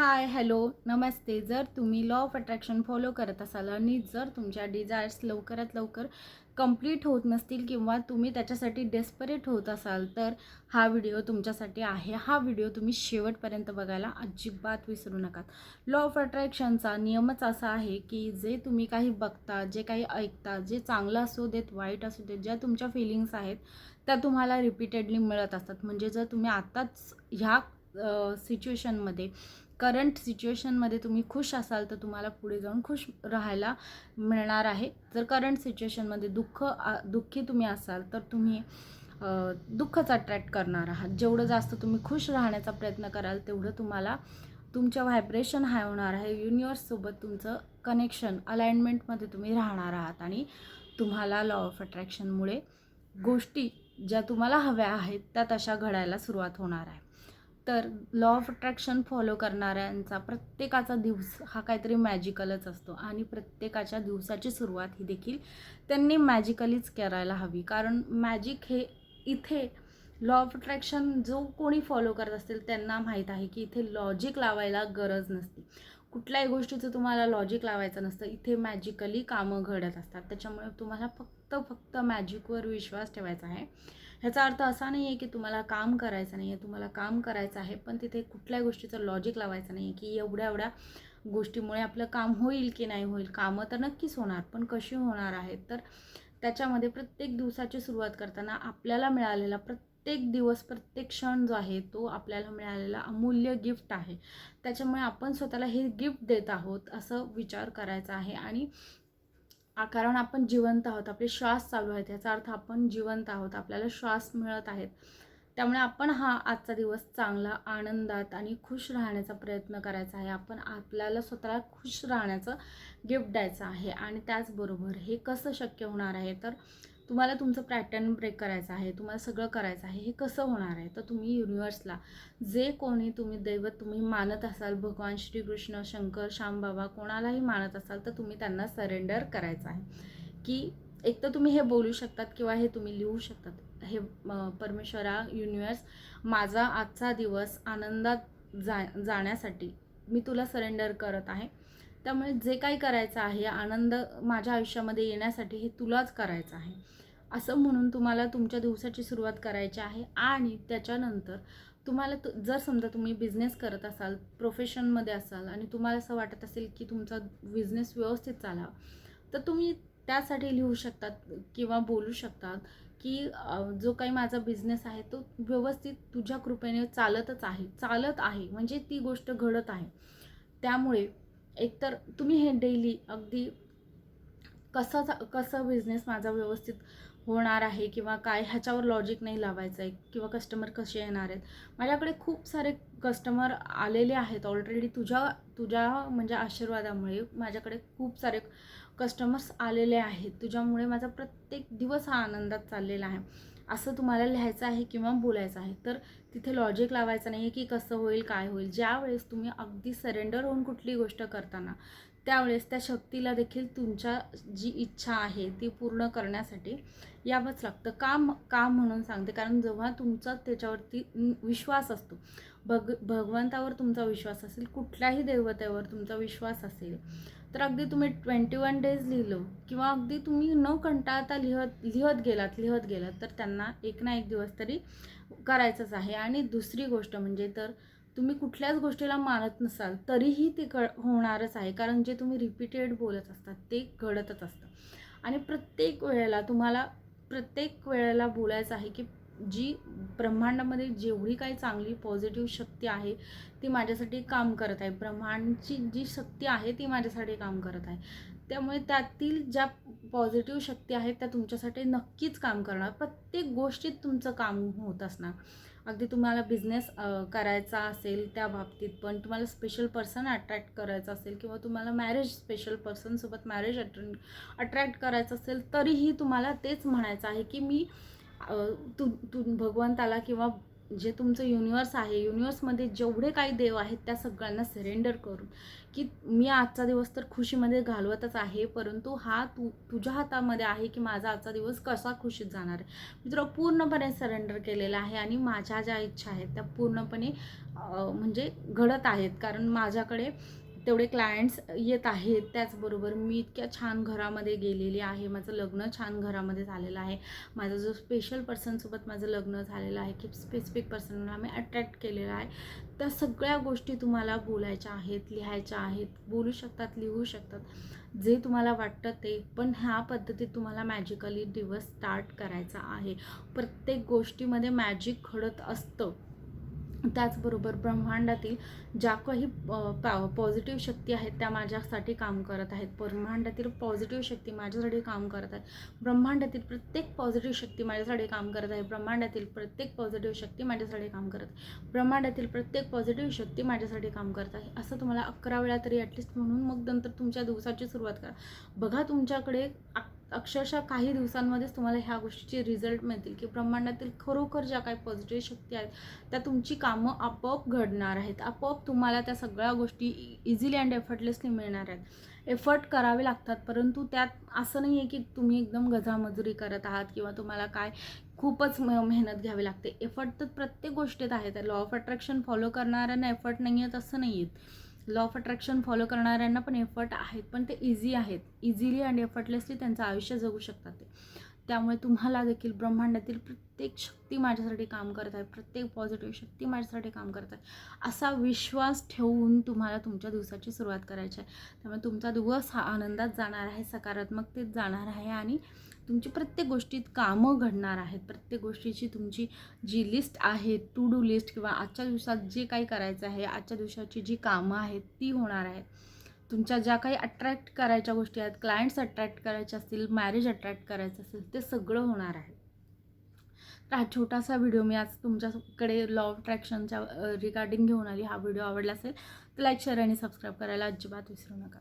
Hi hello नमस्ते. जर तुम्ही law of attraction follow करत असाल आणि जर तुमच्या डिझायर्स लवकरात लवकर कंप्लीट होत नसतील किंवा तुम्ही त्याच्यासाठी डेस्परेट होत असाल तर हा व्हिडिओ तुमच्यासाठी आहे. हा व्हिडिओ तुम्ही शेवटपर्यंत बघायला अजिबात विसरू नका. लॉ ऑफ अट्रॅक्शनचा नियमच असा आहे की जे तुम्ही काही बघता जे काही ऐकता जे चांगलं असू देत वाईट असू देत ज्या तुमच्या फिलिंग्स आहेत त्या तुम्हाला रिपीटेडली मिळत असतात. म्हणजे जर तुम्ही आत्ताच ह्या सिच्युएशनमध्ये करंट सिच्युएशनमध्ये तुम्ही खुश असाल तर तुम्हाला पुढे जाऊन खुश राहायला मिळणार आहे. जर करंट सिच्युएशनमध्ये दुःख आ- दुःखी तुम्ही असाल तर तुम्ही दुःखच अट्रॅक्ट करणार आहात. जेवढं जास्त तुम्ही खुश राहण्याचा प्रयत्न कराल तेवढं तुम्हाला तुमचं व्हायब्रेशन हाय होणार आहे. युनिवर्ससोबत तुमचं कनेक्शन अलाइनमेंटमध्ये तुम्ही राहणार आहात आणि तुम्हाला लॉ ऑफ अट्रॅक्शनमुळे गोष्टी ज्या तुम्हाला हव्या आहेत त्या तशा घडायला सुरुवात होणार आहे. तर लॉ ऑफ अट्रॅक्शन फॉलो करणाऱ्यांचा प्रत्येकाचा दिवस हा काहीतरी मॅजिकलच असतो. आणि प्रत्येकाच्या दिवसाची सुरुवात ही देखील त्यांनी मॅजिकलीच करायला हवी. कारण मॅजिक हे इथे लॉ ऑफ अट्रॅक्शन जो कोणी फॉलो करत असतील त्यांना माहीत आहे की इथे लॉजिक लावायला गरज नसते. कुठल्याही गोष्टीचं तुम्हाला लॉजिक लावायचं नसतं. इथे मॅजिकली कामं घडत असतात. त्याच्यामुळे तुम्हाला फक्त फक्त मॅजिकवर विश्वास ठेवायचा आहे. ह्याचा अर्थ असा नाही आहे की तुम्हाला काम करायचं नाही आहे तुम्हाला काम करायचं आहे पण तिथे कुठल्याही गोष्टीचं लॉजिक लावायचं नाही आहे की एवढ्या एवढ्या गोष्टीमुळे आपलं काम होईल की नाही होईल. कामं तर नक्कीच होणार पण कशी होणार आहेत? तर त्याच्यामध्ये प्रत्येक दिवसाची सुरुवात करताना आपल्याला मिळालेला प्रत्येक प्रत्येक दिवस प्रत्येक क्षण जो आहे तो आपल्याला मिळालेला अमूल्य गिफ्ट आहे. त्याच्यामुळे आपण स्वतःला हे गिफ्ट देत आहोत असं विचार करायचा आहे आणि कारण आपण जिवंत आहोत आपले श्वास चालू आहेत याचा अर्थ आपण जिवंत आहोत आपल्याला श्वास मिळत आहेत. त्यामुळे आपण हा आजचा दिवस चांगला आनंदात आणि खुश राहण्याचा प्रयत्न करायचा आहे. आपण आपल्याला स्वतःला खुश राहण्याचं गिफ्ट द्यायचं आहे आणि त्याचबरोबर हे कसं शक्य होणार आहे तर तुम्हाला तुमचं पॅटर्न ब्रेक करायचं आहे तुम्हाला सगळं करायचं आहे हे कसं होणार आहे? तर तुम्ही युनिवर्सला जे कोणी तुम्ही दैवत तुम्ही मानत असाल भगवान श्रीकृष्ण शंकर श्यामबाबा कोणालाही मानत असाल तर तुम्ही त्यांना सरेंडर करायचं आहे. की एक तर तुम्ही हे बोलू शकतात किंवा हे तुम्ही लिहू शकतात. हे परमेश्वरा युनिवर्स माझा आजचा दिवस आनंदात जा जाण्यासाठी मी तुला सरेंडर करत आहे. त्यामुळे जे काही करायचं आहे आनंद माझ्या आयुष्यामध्ये येण्यासाठी हे तुलाच करायचं आहे. असं म्हणून तुम्हाला तुमच्या दिवसाची सुरुवात करायची आहे आणि त्याच्यानंतर तुम्हाला तु जर समजा तुम्ही बिझनेस करत असाल प्रोफेशनमध्ये असाल आणि तुम्हाला असं वाटत असेल की तुमचा बिझनेस व्यवस्थित चालावा तर तुम्ही त्यासाठी लिहू शकतात किंवा बोलू शकतात की जो काही माझा बिझनेस आहे तो व्यवस्थित तुझ्या कृपेने चालतच आहे चालत आहे. म्हणजे ती गोष्ट घडत आहे. त्यामुळे एकतर तुम्ही हे डेली अगदी कसा कसं बिझनेस माझा व्यवस्थित होणार आहे किंवा काय ह्याच्यावर लॉजिक नाही लावायचं आहे किंवा कस्टमर कसे येणार आहेत. माझ्याकडे खूप सारे कस्टमर आलेले आहेत ऑलरेडी तुझ्या तुझ्या म्हणजे आशीर्वादामुळे माझ्याकडे खूप सारे कस्टमर्स आलेले आहेत. तुझ्यामुळे माझा प्रत्येक दिवस हा आनंदात चाललेला आहे. असं तुम्हाला लिहायचं आहे किंवा बोलायचं आहे तर तिथे लॉजिक लावायचं नाही आहे की कसं होईल काय होईल. ज्यावेळेस तुम्ही अगदी सरेंडर होऊन कुठली गोष्ट करताना त्यावेळेस त्या शक्तीला देखील तुमच्या जी इच्छा आहे ती पूर्ण करण्यासाठी यावंच लागतं. काम काम म्हणून सांगते? कारण जेव्हा तुमचा त्याच्यावरती विश्वास असतो भग भगवंतावर तुमचा विश्वास असेल कुठल्याही देवतेवर तुमचा विश्वास असेल तर अगदी तुम्ही ट्वेंटी वन डेज लिहिलं किंवा अगदी तुम्ही न कंटाळता लिहत लिहत गेलात लिहत गेलात तर त्यांना एक ना एक दिवस तरी करायचंच आहे. आणि दुसरी गोष्ट म्हणजे तर तुम्ही कुठल्याच गोष्टीला मानत नसाल तरीही ते क होणारच आहे. कारण जे तुम्ही रिपीटेड बोलत असतात ते घडतच असतं. आणि प्रत्येक वेळेला तुम्हाला प्रत्येक वेळेला बोलायचं आहे की जी ब्रह्मांडामध्ये जेवढी काही चांगली पॉझिटिव्ह शक्ती आहे ती माझ्यासाठी काम करत आहे. ब्रह्मांडची जी शक्ती आहे ती माझ्यासाठी काम करत आहे. त्यामुळे त्यातील ज्या पॉझिटिव्ह शक्ती आहेत त्या तुमच्यासाठी नक्कीच काम करणार. प्रत्येक गोष्टीत तुमचं काम होत असणार. अगदी तुम्हाला बिझनेस करायचा असेल त्या बाबतीत पण तुम्हाला स्पेशल पर्सन अट्रॅक्ट करायचं असेल किंवा तुम्हाला मॅरेज स्पेशल पर्सनसोबत मॅरेज अट्रॅ अट्रॅक्ट करायचं असेल तरीही तुम्हाला तेच म्हणायचं आहे की मी तू तू भगवंताला किंवा जे तुमचं युनिवर्स आहे युनिवर्समध्ये जेवढे काही देव आहेत त्या सगळ्यांना सरेंडर करून. की मी आजचा दिवस तर खुशीमध्ये घालवतच आहे परंतु हा तू तुझ्या हातामध्ये आहे की माझा आजचा दिवस कसा खुशीत जाणार आहे? मी तुला पूर्णपणे सरेंडर केलेला आहे आणि माझ्या ज्या इच्छा आहेत त्या पूर्णपणे म्हणजे घडत आहेत. कारण माझ्याकडे तेवढे क्लायंट्स येत आहेत त्याचबरोबर मी इतक्या छान घरामध्ये गेलेली आहे. माझं लग्न छान घरामध्ये झालेलं आहे. माझा जो स्पेशल पर्सनसोबत माझं लग्न झालेलं आहे की स्पेसिफिक पर्सनला मी अट्रॅक्ट केलेलं आहे त्या सगळ्या गोष्टी तुम्हाला बोलायच्या आहेत लिहायच्या आहेत. बोलू शकतात लिहू शकतात. जे तुम्हाला वाटतं ते. पण ह्या पद्धतीत तुम्हाला मॅजिकली दिवस स्टार्ट करायचा आहे. प्रत्येक गोष्टीमध्ये मॅजिक घडत असतं. त्याचबरोबर ब्रह्मांडातील ज्या काही पॉझिटिव्ह शक्ती आहेत त्या माझ्यासाठी काम करत आहेत. ब्रह्मांडातील पॉझिटिव्ह शक्ती माझ्यासाठी काम करत आहेत. ब्रह्मांडातील प्रत्येक पॉझिटिव्ह शक्ती माझ्यासाठी काम करत आहे. ब्रह्मांडातील प्रत्येक पॉझिटिव्ह शक्ती माझ्यासाठी काम करत आहे. ब्रह्मांडातील प्रत्येक पॉझिटिव्ह शक्ती माझ्यासाठी काम करत आहे. असं तुम्हाला अकरा वेळा तरी ॲटलिस्ट म्हणून मग नंतर तुमच्या दिवसाची सुरुवात करा. बघा तुमच्याकडे अक्षरशः काही दिवसांमध्येच तुम्हाला ह्या गोष्टीचे रिझल्ट मिळतील. की ब्रह्मांडातील खरोखर ज्या काही पॉझिटिव्ह शक्ती आहेत त्या तुमची कामं आपोआप घडणार आहेत. आपोआप तुम्हाला त्या सगळ्या गोष्टी इझिली अँड एफर्टलेसली मिळणार आहेत. एफर्ट करावे लागतात परंतु त्यात असं नाही आहे की तुम्ही एकदम गजामजुरी करत आहात किंवा तुम्हाला काय खूपच म- मेहनत घ्यावी लागते. एफर्ट तर प्रत्येक गोष्टीत आहेत लॉ ऑफ अट्रॅक्शन फॉलो करणाऱ्यांना एफर्ट नाही आहेत असं नाही आहेत लॉ ऑफ अट्रॅक्शन फॉलो करणाऱ्यांना पण एफर्ट आहेत पण ते इझी आहेत. इझिली अँड एफर्टलेसली त्यांचं आयुष्य जगू शकतात ते. त्यामुळे तुम्हाला देखील ब्रह्मांडातील प्रत्येक शक्ती माझ्यासाठी काम करत आहे प्रत्येक पॉझिटिव्ह शक्ती माझ्यासाठी काम करत आहे. असा विश्वास ठेवून तुम्हाला तुमच्या दिवसाची सुरुवात करायची आहे. त्यामुळे तुमचा दिवस हा आनंदात जाणार आहे सकारात्मकतेत जाणार आहे आणि तुमची प्रत्येक गोष्टीत कामं घडणार आहेत. प्रत्येक गोष्टीची तुमची जी लिस्ट आहे टू डू लिस्ट किंवा आजच्या दिवसात जे काही करायचं आहे आजच्या दिवसाची जी कामं आहेत ती होणार आहेत. तुमच्या ज्या काही अट्रॅक्ट करायच्या गोष्टी आहेत क्लायंट्स अट्रॅक्ट करायचे असतील मॅरेज अट्रॅक्ट करायचं असेल ते सगळं होणार आहे. तर हा छोटासा व्हिडिओ मी आज तुमच्याकडे लॉ ऑफ अट्रॅक्शनच्या रिगार्डिंग घेऊन आली. हा व्हिडिओ आवडला असेल तर लाईक शेअर आणि सबस्क्राईब करायला अजिबात विसरू नका.